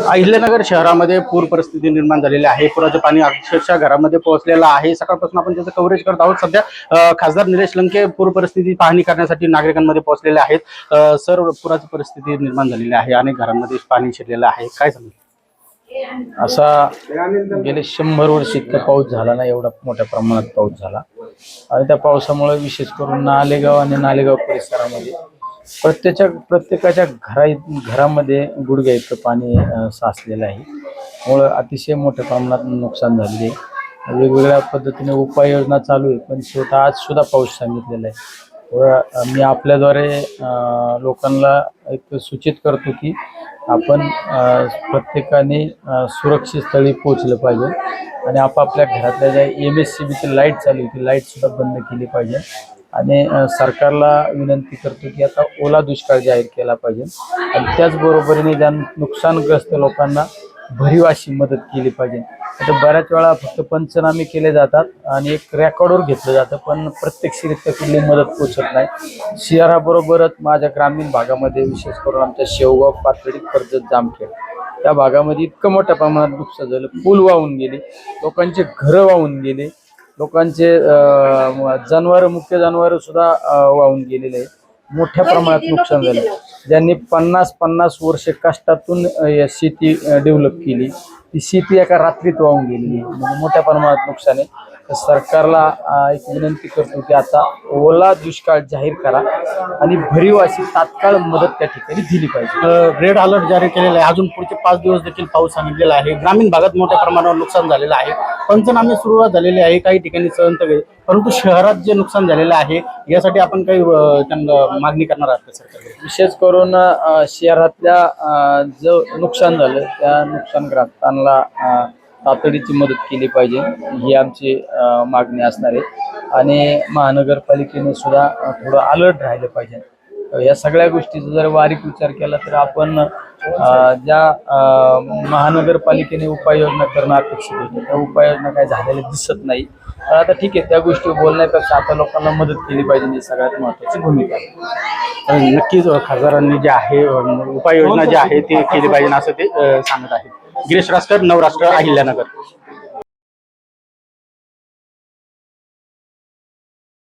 अहिल्यानगर शहरामध्ये पूर परिस्थिती निर्माण झालेली आहे. पुराचं पाणी अक्षरशः घरामध्ये पोहोचलेलं आहे. सकाळपासून आपण त्याचं कव्हरेज करत आहोत. सध्या खासदार निलेश लंके पूर परिस्थिती पाहणी करण्यासाठी नागरिकांमध्ये पोहोचलेले आहेत. सर पुराची परिस्थिती निर्माण झालेली आहे अनेक घरांमध्ये पाणी शिरलेलं आहे. काय सांगेल? असा गेले शंभर वर्ष इतका पाऊस झाला ना एवढा मोठ्या प्रमाणात पाऊस झाला. आणि त्या पावसामुळे विशेष करून नालेगाव आणि नालेगाव परिसरामध्ये प्रत्येच्या प्रत्येकाच्या घरा घरामध्ये गुडघ्या इतकं पाणी साचलेलं आहे. मुळं अतिशय मोठ्या प्रमाणात नुकसान झालेले आहे. वेगवेगळ्या पद्धतीने उपाययोजना चालू आहे पण शेवट आज सुद्धा पाऊस सांगितलेला आहे. व मी आपल्याद्वारे लोकांना एक सूचित करतो की आपण प्रत्येकाने सुरक्षित स्थळी पोहोचलं पाहिजे आणि आपापल्या घरातल्या ज्या एम एस सी बीची लाइट चालू आहे ती बंद केली पाहिजे. आणि सरकारला विनंती करतो की आता ओला दुष्काळ जाहीर केला पाहिजे. आणि त्याचबरोबरीने ज्या नुकसानग्रस्त लोकांना भरीव अशी मदत केली पाहिजे. आता बऱ्याच वेळा फक्त पंचनामे केले जातात आणि एक रेकॉर्डवर घेतलं जातं पण प्रत्यक्षरित्या कुठली मदत पोचत नाही. शहराबरोबरच माझ्या ग्रामीण भागामध्ये विशेष करून आमच्या शेवगाव पातळी कर्जत जामखेड त्या भागामध्ये इतकं मोठ्या प्रमाणात नुकसान झालं पूल वाहून गेले लोकांचे घरं वाहून गेले लोकांचे जनावर मुख्य जनावर सुद्धा वाहून गेलेले आहे मोठ्या प्रमाणात नुकसान झालं. ज्यांनी पन्नास पन्नास वर्ष कष्टातून शेती डेव्हलप केली. ती शेती एका रात्रीत वाहून गेलेली आहे. म्हणजे मोठ्या प्रमाणात नुकसान आहे. तर सरकारला एक विनंती करतो की आता ओला दुष्काळ जाहीर करा आणि भरीव अशी तात्काळ मदत त्या ठिकाणी दिली पाहिजे. रेड अलर्ट जारी केलेला आहे. अजून पुढचे पाच दिवस देखील पाऊस सांगितलेला आहे. ग्रामीण भागात मोठ्या प्रमाणावर नुकसान झालेलं आहे. पंचनामे सुरुवात झालेली आहे. काही ठिकाणी सहंत परंतु शहरात जे नुकसान झालेलं आहे यासाठी आपण काही त्यांना मागणी करणार आहात का सरकारकडे विशेष करून शहरातल्या जो नुकसान झालं त्या नुकसानग्रस्तांना तातडीची मदत केली पाहिजे ही आमची मागणी असणार आहे. आणि महानगरपालिकेने सुद्धा थोडं अलर्ट राहिलं पाहिजे. या सगळ्या गोष्टीचा जर बारीक विचार केला तर आपण ज्या महानगरपालिकेने उपाययोजना करणं अपेक्षित होतं त्या उपाययोजना काय झालेल्या दिसत नाही. तर आता ठीक आहे त्या गोष्टी बोलण्यापेक्षा आता लोकांना मदत केली पाहिजे ही सगळ्यात महत्त्वाची भूमिका आहे. नक्कीच खासदारांनी जे आहे उपाययोजना जी आहे ती केली पाहिजे असं ते सांगत आहेत. गिरीश राष्ट्र नवराष्ट्र अहिल्यानगर.